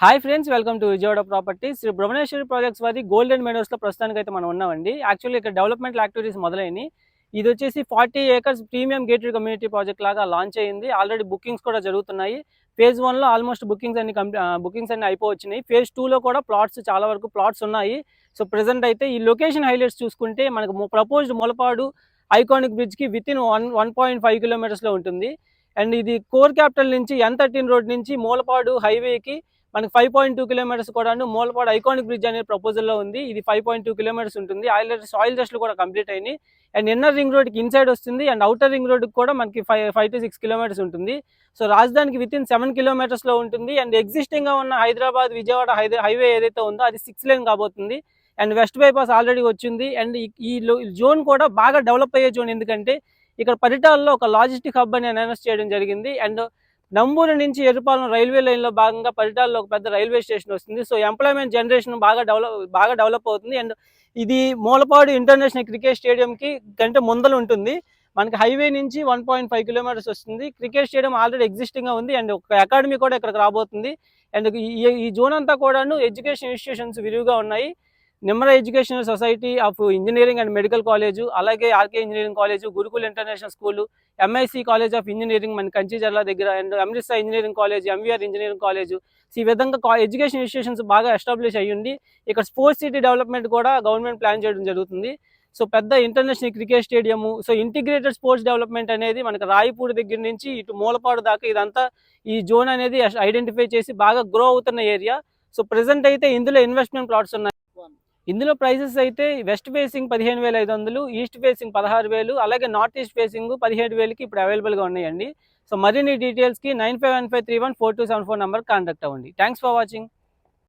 Hi friends welcome to Vijayawada property Shri Bhuvaneshwari projects వారి golden మెడోస్లో ప్రస్తుతానికి అయితే మనం ఉన్నామండి. యాక్చువల్లీ ఇక్కడ డెవలప్మెంట్ యాక్టివిటీస్ మొదలైనవి. ఇది వచ్చేసి forty acres premium gated community project లాగా లాంచ్ అయ్యింది ఆల్రెడీ బుకింగ్స్ కూడా జరుగుతున్నాయి. ఫేజ్ వన్లో ఆల్మోస్ట్ బుకింగ్స్ అన్ని బుకింగ్స్ అన్ని అయిపోవచ్చినాయి. ఫేజ్ టూలో కూడా ప్లాట్స్ చాలా వరకు ప్లాట్స్ ఉన్నాయి. సో ప్రజెంట్ అయితే ఈ లొకేషన్ హైలైట్స్ చూసుకుంటే మనకు proposed Molapadu iconic బ్రిడ్జ్కి within one one point five కిలోమీటర్స్లో ఉంటుంది. అండ్ ఇది కోర్ క్యాపిటల్ నుంచి ఎన్ థర్టీన్ రోడ్ నుంచి మూలపాడు హైవేకి మనకి ఫైవ్ పాయింట్ టూ కిలోమీటర్స్ కూడా మూలపాడు ఐకానిక్ బ్రిడ్జ్ అనే ప్రపోజల్లో ఉంది. ఇది ఫైవ్ పాయింట్ టూ కిలోమీటర్స్ ఉంటుంది. ఆయిల్ సాయిల్ టెస్ట్లు కూడా కంప్లీట్ అయినాయి. అండ్ ఇన్నర్ రింగ్ రోడ్కి ఇన్సైడ్ వస్తుంది. అండ్ అవుటర్ రింగ్ రోడ్కి కూడా మనకి five five to six kilometres ఉంటుంది. సో రాజధానికి విత్ ఇన్ సెవెన్ కిలోమీటర్స్లో ఉంటుంది. అండ్ ఎగ్జిస్టింగ్గా ఉన్న హైదరాబాద్ విజయవాడ హైదరా హైవే ఏదైతే ఉందో అది సిక్స్ లైన్ కాబోతుంది. అండ్ వెస్ట్ బైపాస్ ఆల్రెడీ వచ్చింది. అండ్ ఈ జోన్ కూడా బాగా డెవలప్ అయ్యే జోన్ ఎందుకంటే ఇక్కడ పరిటాలలో ఒక లాజిస్టిక్ హబ్ అని అనౌన్స్ చేయడం జరిగింది. అండ్ నంబూరు నుంచి ఎరుపాలెం రైల్వే లైన్లో భాగంగా పరిటాల్లో ఒక పెద్ద రైల్వే స్టేషన్ వస్తుంది. సో ఎంప్లాయ్మెంట్ జనరేషన్ బాగా డెవలప్ బాగా డెవలప్ అవుతుంది. అండ్ ఇది మూలపాడు ఇంటర్నేషనల్ క్రికెట్ స్టేడియం కి గంట ముందల ఉంటుంది. మనకి హైవే నుంచి వన్ పాయింట్ ఫైవ్ కిలోమీటర్స్ వస్తుంది. క్రికెట్ స్టేడియం ఆల్రెడీ ఎగ్జిస్టింగ్గా ఉంది. అండ్ ఒక అకాడమీ కూడా ఇక్కడికి రాబోతుంది. అండ్ ఈ ఈ జోన్ అంతా కూడాను ఎడ్యుకేషన్ ఇన్స్టిట్యూషన్స్ విరివిగా ఉన్నాయి. Nimmala educational society of engineering and medical college అలాగే RK engineering college Gurukul international school MIC college of engineering మన కంచి దగ్గర and Amritsar engineering college MVR engineering college ఈ విధంగా ఎడ్యుకేషన్ ఇన్స్టిట్యూషన్స్ బాగా ఎస్టాబ్లిష్ అయ్యింది ఇక్కడ స్పోర్ట్స్ సిటీ డెవలప్మెంట్ కూడా government plan చేయడం జరుగుతుంది. సో పెద్ద international cricket stadium so integrated sports development అనేది మనకి రాయపూడి దగ్గర నుంచి ఇటు మూలపాడు దాకా ఇదంతా ఈ జోన్ అనేది ఐడెంటిఫై చేసి బాగా గ్రో అవుతున్న ఏరియా సో ప్రెసెంట్ అయితే ఇందులో ఇన్వెస్ట్మెంట్ ప్లాట్స్ ఉన్నాయి. ఇందులో ప్రైసెస్ అయితే వెస్ట్ ఫేసింగ్ పదిహేను వేల ఐదు వందలు ఈస్ట్ ఫేసింగ్ పదహారు వేలు అలాగే నార్త్ ఈస్ట్ ఫేసింగ్ పదిహేడు వేలకి ఇప్పుడు అవైలబుల్గా ఉన్నాయండి. సో మరిన్ని డీటెయిల్స్కి nine five one five three one four two seven four number contact అవ్వండి. Thanks for watching.